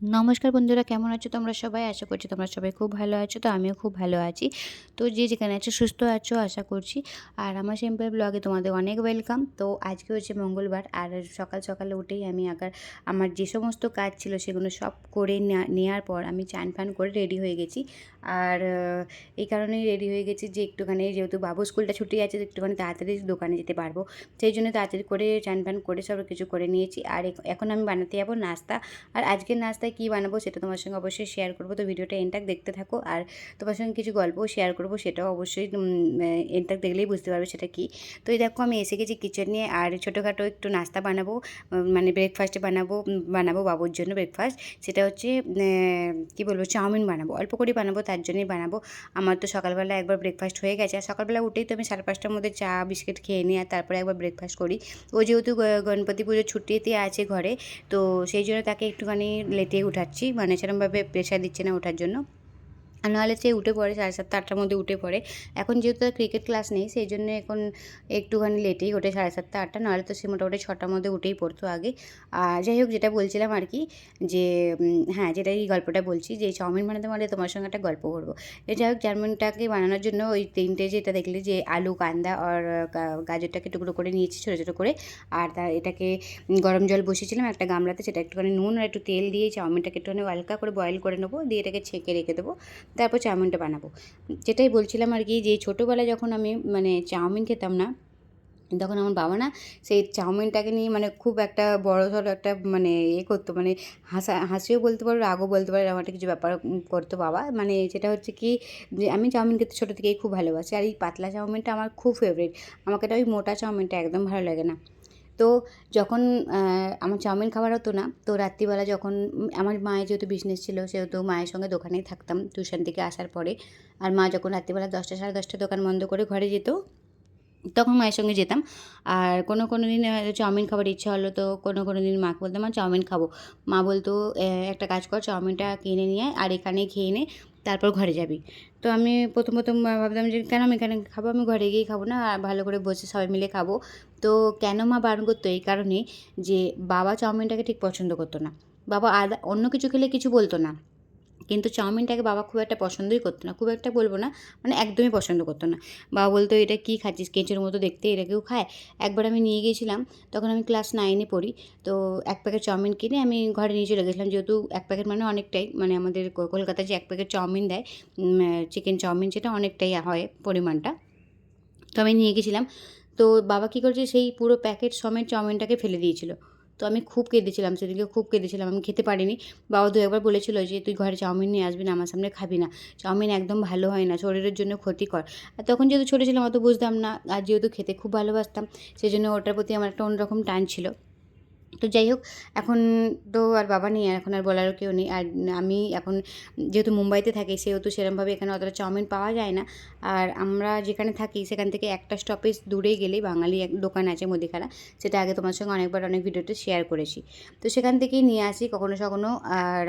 নমস্কার বন্ধুরা, কেমন আছো তোমরা সবাই? আশা করছি তোমরা সবাই খুব ভালো আছো, তো আমিও খুব ভালো আছি। তো যে যেখানে আছো, সুস্থ আছো, আশা করছি। আর আমার সিম্পল ব্লগে তোমাদের অনেক ওয়েলকাম তো আজকে হচ্ছে মঙ্গলবার, আর সকাল সকালে উঠেই আমি আগার আমার যে সমস্ত কাজ ছিল সেগুলো সব করে নেওয়ার পর আমি চান ফান করে রেডি হয়ে গেছি। আর এই কারণেই রেডি হয়ে গেছি যে একটুখানি যেহেতু বাবু স্কুলটা ছুটি আছে একটুখানি তাড়াতাড়ি দোকানে যেতে পারব। সেই জন্য তাড়াতাড়ি করে চান ফান করে সব কিছু করে নিয়েছি। আর এখন আমি বানাতে যাব নাস্তা। আর আজকের নাস্তায় কী বানাবো সেটা তোমার সঙ্গে অবশ্যই শেয়ার করব। তো ভিডিওটা এনটাক দেখতে থাকো। আর তোমার সঙ্গে কিছু গল্পও শেয়ার করব সেটাও অবশ্যই এনটাক দেখলেই বুঝতে পারবে সেটা কী। তো এই দেখো আমি এসে গেছি কিচেন নিয়ে। আর ছোটোখাটো একটু নাস্তা বানাবো মানে ব্রেকফাস্টে বানাবো বানাবো বাবুর জন্য ব্রেকফাস্ট সেটা হচ্ছে কী বলব? চাউমিন বানাবো। অল্প করে বানাবো, তার জন্যই বানাবো। আমার তো সকালবেলা একবার ব্রেকফাস্ট হয়ে গেছে। আর সকালবেলা উঠেই তো আমি সাড়ে পাঁচটার মধ্যে চা, বিস্কিট খেয়ে নিই আর তারপরে একবার ব্রেকফাস্ট করি। ও যেহেতু গণপতি পুজোর ছুটিতে আছে ঘরে, তো সেই জন্য তাকে একটুখানি লেটে উঠাচ্ছি। মানে সেরকমভাবে প্রেশার দিচ্ছে না ওঠার জন্য। নাহলে সে উঠে পড়ে, সাড়ে সাতটা, আটটার মধ্যে উঠে পড়ে। এখন যেহেতু তার ক্রিকেট ক্লাস নেই, সেই জন্য এখন একটুখানি লেটেই ওঠে সাড়ে সাতটা, আটটা। নাহলে তো সে মোটামুটি ছটার মধ্যে উঠেই পড়তো আগে। আর যাই হোক, যেটা বলছিলাম আর কি, যে হ্যাঁ যেটা এই গল্পটা বলছি, যে, চাউমিন বানাতে মানে তোমার সঙ্গে একটা গল্প করব। যাই হোক, চাউমিনটাকে বানানোর জন্য ওই তিনটে যেটা দেখলে যে, আলু, কান্দা আর গাজরটাকে টুকরো করে নিয়েছি ছোটো ছোটো করে। আর তার এটাকে গরম জল বসিয়েছিলাম একটা গামলাতে, সেটা একটুখানি নুন আর একটু তেল দিয়ে চাউমিনটাকে একটুখানি হালকা করে বয়েল করে নেব, দিয়ে এটাকে ছেঁকে রেখে দেবো। তারপর চাউমিনটা বানাবো। যেটাই বলছিলাম আর কি যে ছোটোবেলায় যখন আমি মানে চাউমিন খেতাম না, তখন আমার বাবা না সেই চাউমিনটাকে নিয়ে মানে খুব একটা বড় সড়ো একটা মানে ইয়ে করতো মানে হাসা, হাসিও বলতে পারো, রাগও বলতে পারো, এরকম একটা কিছু ব্যাপার করতো বাবা। মানে সেটা হচ্ছে কি যে আমি চাউমিন খেতে ছোটো থেকেই খুব ভালোবাসি। আর এই পাতলা চাউমিনটা আমার খুব ফেভারিট আমাকে ওই মোটা চাউমিনটা একদম ভালো লাগে না। তো যখন আমার চাউমিন খাবার হতো না, তো রাত্রিবেলা যখন আমার মায়ের যেহেতু বিজনেস ছিল, সেহেতু মায়ের সঙ্গে দোকানেই থাকতাম টিউশন থেকে আসার পরে। আর মা যখন রাত্রিবেলা দশটা সাড়ে দশটা দোকান বন্ধ করে ঘরে যেত, তখন মায়ের সঙ্গে যেতাম। আর কোনো কোনো দিন চাউমিন খাবার ইচ্ছা হলো তো কোনো কোনো দিন মাকে বলতাম, মা, চাউমিন খাব। মা বলতো একটা কাজ কর, চাউমিনটা কিনে নিয়ে আর এখানে খেয়ে নে। তারপর ঘরে যাবি। তো আমি প্রথম প্রথম ভাবতাম যে, কেন আমি এখানে খাব? আমি ঘরে গিয়েই খাব না? ভালো করে বসে সবাই মিলে খাব। তো কেন মা বারণ করতো? এই কারণে যে, বাবা চাউমিনটাকে ঠিক পছন্দ করতো না। বাবা আদা, অন্য কিছু খেলে কিছু বলতো না। কিন্তু চাউমিনটাকে বাবা খুব একটা পছন্দই করতো না। খুব একটা বলব না মানে একদমই পছন্দ করতো না। বাবা বলতো, এটা কী খাচ্ছিস? কেঁচোর মতো দেখতে, এটা কেউ খায়? একবার আমি নিয়ে গিয়েছিলাম, তখন আমি ক্লাস নাইনে পড়ি। তো এক প্যাকেট চাউমিন কিনে আমি ঘরে নিয়ে চলে গেছিলাম। যেহেতু এক প্যাকেট মানে অনেকটাই মানে আমাদের কল- কলকাতায় যে এক প্যাকেট চাউমিন দেয় চিকেন চাউমিন, সেটা অনেকটাই হয় পরিমাণটা। তো আমি নিয়ে গেছিলাম তো বাবা কী করেছে, সেই পুরো প্যাকেট সমেত চাউমিনটাকে ফেলে দিয়েছিল। তো আমি খুব কেঁদেছিলাম, সেদিনকে খুব কেঁদেছিলাম, আমি খেতে পারিনি। বাবা দু একবার বলেছিলো যে, তুই ঘরে চাউমিন নিয়ে আসবি না, আমার সামনে খাবি না। চাউমিন একদম ভালো হয় না, শরীরের জন্য ক্ষতিকর। আর তখন যেহেতু ছোটো ছিলাম অত বুঝতাম না, আর যেহেতু খেতে খুব ভালোবাসতাম সেই জন্য ওটার প্রতি আমার একটা অন্যরকম টান ছিল। তো যাই হোক, এখন তো আর বাবা নেই এখন আর বলারও কেউ নেই। আর আমি এখন যেহেতু মুম্বাইতে থাকি, সেহেতু সেরকমভাবে এখানে অতটা চাউমিন পাওয়া যায় না। আর আমরা যেখানে থাকি, সেখান থেকে একটা স্টপেজ দূরে গেলেই বাঙালি এক দোকান আছে মুদিখানা। সেটা আগে তোমার সঙ্গে অনেকবার অনেক ভিডিওতে শেয়ার করেছি। তো সেখান থেকেই নিয়ে আসি কখনো কখনো আর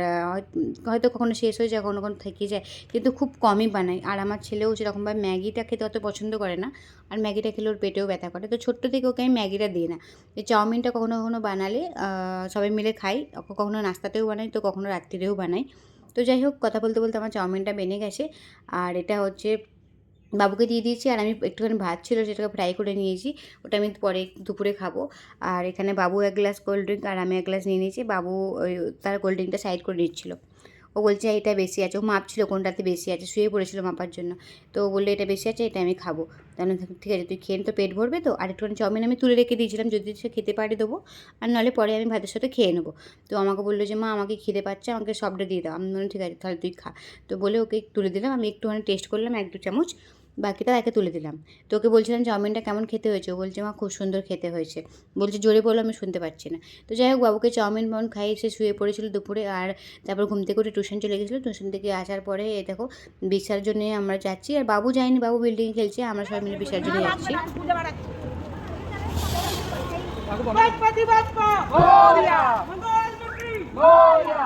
হয়তো কখনো শেষ হয়ে যায়, কখনো কখনো থেকে যায়। কিন্তু খুব কমই বানাই। আর আমার ছেলেও সেরকমভাবে ম্যাগিটা খেতে অত পছন্দ করে না। আর ম্যাগিটা খেলে ওর পেটেও ব্যথা করে। তো ছোট্ট থেকে ওকে আমি ম্যাগিটা দিই না। চাউমিনটা কখনো কখনো বানালে সবাই মিলে খাই। কখনো নাস্তাতেও বানাই, তো কখনো রাত্রিরেও বানাই। তো যাই হোক, কথা বলতে বলতে আমার চাউমিনটা বেনে গেছে। আর এটা হচ্ছে বাবুকে দিয়ে দিয়েছি, আর আমি একটুখানি ভাত ছিল সেটাকে ফ্রাই করে নিয়েছি। ওটা আমি পরে দুপুরে খাব। আর এখানে বাবু এক গ্লাস কোল্ড ড্রিঙ্ক আর আমি এক গ্লাস নিয়ে নিয়েছি। বাবু তার কোল্ড ড্রিঙ্কটা সাইড করে নিচ্ছিল। ও বলছে এটা বেশি আছে। ও মাপছিল কোনটাতে বেশি আছে, শুয়ে পড়েছিল মাপার জন্য। তো ও বলল, এটা বেশি আছে, এটা আমি খাব। তাহলে ঠিক আছে, তুই খেয়ে তো পেট ভরবে তো? আর একটুখানি চাউমিন আমি তুলে রেখে দিয়েছিলাম, যদি সে খেতে পারে দেবো। আর নাহলে পরে আমি ভাতের সাথে খেয়ে নেব। তো আমাকে বলল যে, মা, আমাকে খিদে পাচ্ছে, আমাকে সবটা দিয়ে দাও। আমি বললাম, ঠিক আছে, তাহলে তুই খা। তো বলে ওকে তুলে দিলাম, আমি একটুখানি টেস্ট করলাম, এক দু চামচ। বাকিটা তাকে তুলে দিলাম তোকে বলছিলাম চাউমিনটা কেমন খেতে হয়েছে ও বলছে মা খুব সুন্দর খেতে হয়েছে বলছে জোরে বলো আমি শুনতে পাচ্ছি না তো যাই হোক বাবুকে চাউমিন মন খাইয়ে সে শুয়ে পড়েছিল দুপুরে আর তারপর ঘুম থেকে উঠে টিউশন চলে গেছিল টিউশন থেকে আসার পরে এ দেখো বিসর্জনে আমরা যাচ্ছি আর বাবু যাইনি বাবু বিল্ডিং খেলছে আমরা সবাই মিলে বিসর্জনে যাচ্ছি Moria! Moria!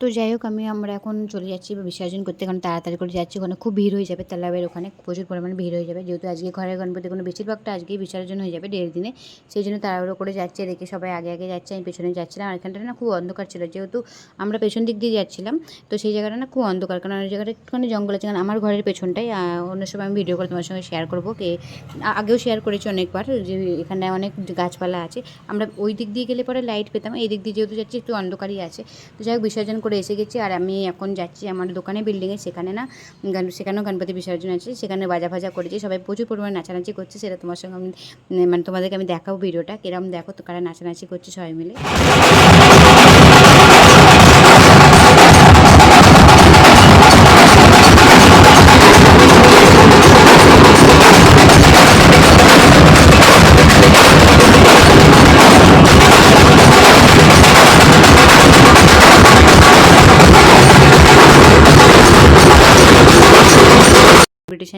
তো যাই হোক আমি আমরা এখন চলে যাচ্ছি বা বিসর্জন করতে, কারণ তাড়াতাড়ি করে যাচ্ছি। ওখানে খুব ভিড় হয়ে যাবে তালাবের ওখানে, প্রচুর পরিমাণে ভিড় হয়ে যাবে। যেহেতু আজকে ঘরের গণপতি কোনো বেশিরভাগটা আজকেই বিসর্জন হয়ে যাবে দেড় দিনে। সেই জন্য তাড়াহুড়ো করে যাচ্ছে দেখে সবাই আগে আগে যাচ্ছে। আমি পেছনে যাচ্ছিলাম, আর এখানটা না খুব অন্ধকার ছিল। যেহেতু আমরা পেছন দিক দিয়ে যাচ্ছিলাম, তো সেই জায়গাটা না খুব অন্ধকার। কারণ ওই জায়গাটা একটুখানি জঙ্গল আছে, কারণ আমার ঘরের পেছনটাই। অন্য সময় আমি ভিডিও করে তোমার সঙ্গে শেয়ার করব, কে আগেও শেয়ার করেছি অনেকবার যে এখানে অনেক গাছপালা আছে। আমরা ওই দিক দিয়ে গেলে পরে লাইট পেতাম, এই দিক দিয়ে যেহেতু যাচ্ছি একটু অন্ধকারই আছে। তো যাই হোক বিসর্জন এসে গেছি। আর আমি এখন যাচ্ছি আমার দোকানে বিল্ডিংয়ে সেখানে না সেখানেও গণপতি বিসর্জন আছে, সেখানে বাজা ভাজা করেছি, সবাই প্রচুর পরিমাণে নাচানাচি করছে, সেটা তোমার সঙ্গে আমি মানে তোমাদেরকে আমি দেখাবো ভিডিওটা, কিরম দেখো, তো কারা নাচানাচি করছে সবাই মিলে।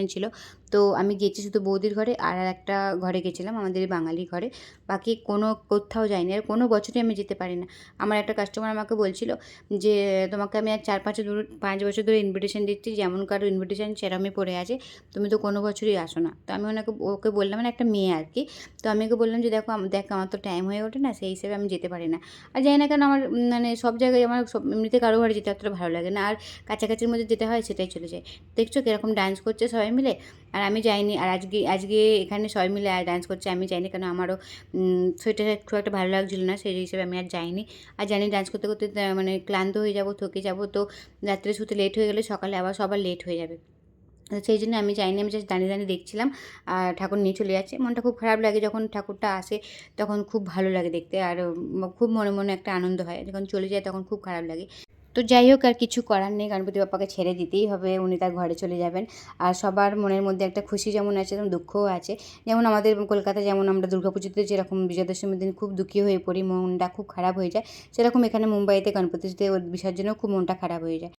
ইনভিটেশন ছিল। তো আমি গেছি শুধু বৌদির ঘরে আর একটা ঘরে গেছিলাম, আমাদের বাঙালি ঘরে। বাকি কোনো, কোথাও যাইনি আর কোনো বছরই আমি যেতে পারি না। আমার একটা কাস্টমার আমাকে বলছিল যে, তোমাকে আমি আর চার পাঁচ পাঁচ বছর ধরে ইনভিটেশন দিচ্ছি, যেমন কারও ইনভিটেশন সেরমই পড়ে আছে, তুমি তো কোনো বছরই আসো না। তো আমি ওনাকে, ওকে বললাম মানে একটা মেয়ে আর কি। তো আমি ওকে বললাম যে, দেখো দেখ, আমার তো টাইম হয়ে ওঠে না, সেই হিসেবে আমি যেতে পারি না। আর যাই না কেন আমার মানে সব জায়গায় আমার সব, এমনিতে কারও ঘরে যেতে অতটা ভালো লাগে না। আর কাছাকাছির মধ্যে যেতে হয়, সেটাই চলে যায়। দেখছ কীরকম ডান্স করছে সবাই মিলে? আর আমি যাইনি। আর আজকে আজকে এখানে সবাই মিলে ডান্স করছে, আমি যাইনি কেন? আমারও শরীরটা খুব একটা ভালো লাগছিল না, সেই হিসেবে আমি আর যাইনি। আর জানি ডান্স করতে করতে মানে ক্লান্ত হয়ে যাব, থকে যাব, তো রাত্রে শুতে লেট হয়ে গেলে সকালে আবার সবার লেট হয়ে যাবে। সেই জন্য আমি যাইনি, আমি জাস্ট দাঁড়িয়ে দাঁড়িয়ে দেখছিলাম। আর ঠাকুর নিয়ে চলে যাচ্ছে। মনটা খুব খারাপ লাগে যখন ঠাকুরটা আসে, তখন খুব ভালো লাগে দেখতে। আর খুব মনে মনে একটা আনন্দ হয়। যখন চলে যায়, তখন খুব খারাপ লাগে। তো যাই হোক আর কিছু করার নেই গণপতি বাপ্পাকে ছেড়ে দিতেই হবে, উনি তার ঘরে চলে যাবেন। আর সবার মনের মধ্যে একটা খুশি যেমন আছে, তেমন দুঃখও আছে। যেমন আমাদের কলকাতায় যেমন আমরা দুর্গাপুজোতে যেরকম বিজয়াদশমীর দিন খুব দুঃখী হয়ে পড়ি, মনটা খুব খারাপ হয়ে যায়, সেরকম এখানে মুম্বাইতে, গণপতিতে বিসর্জনেও খুব মনটা খারাপ হয়ে যায়।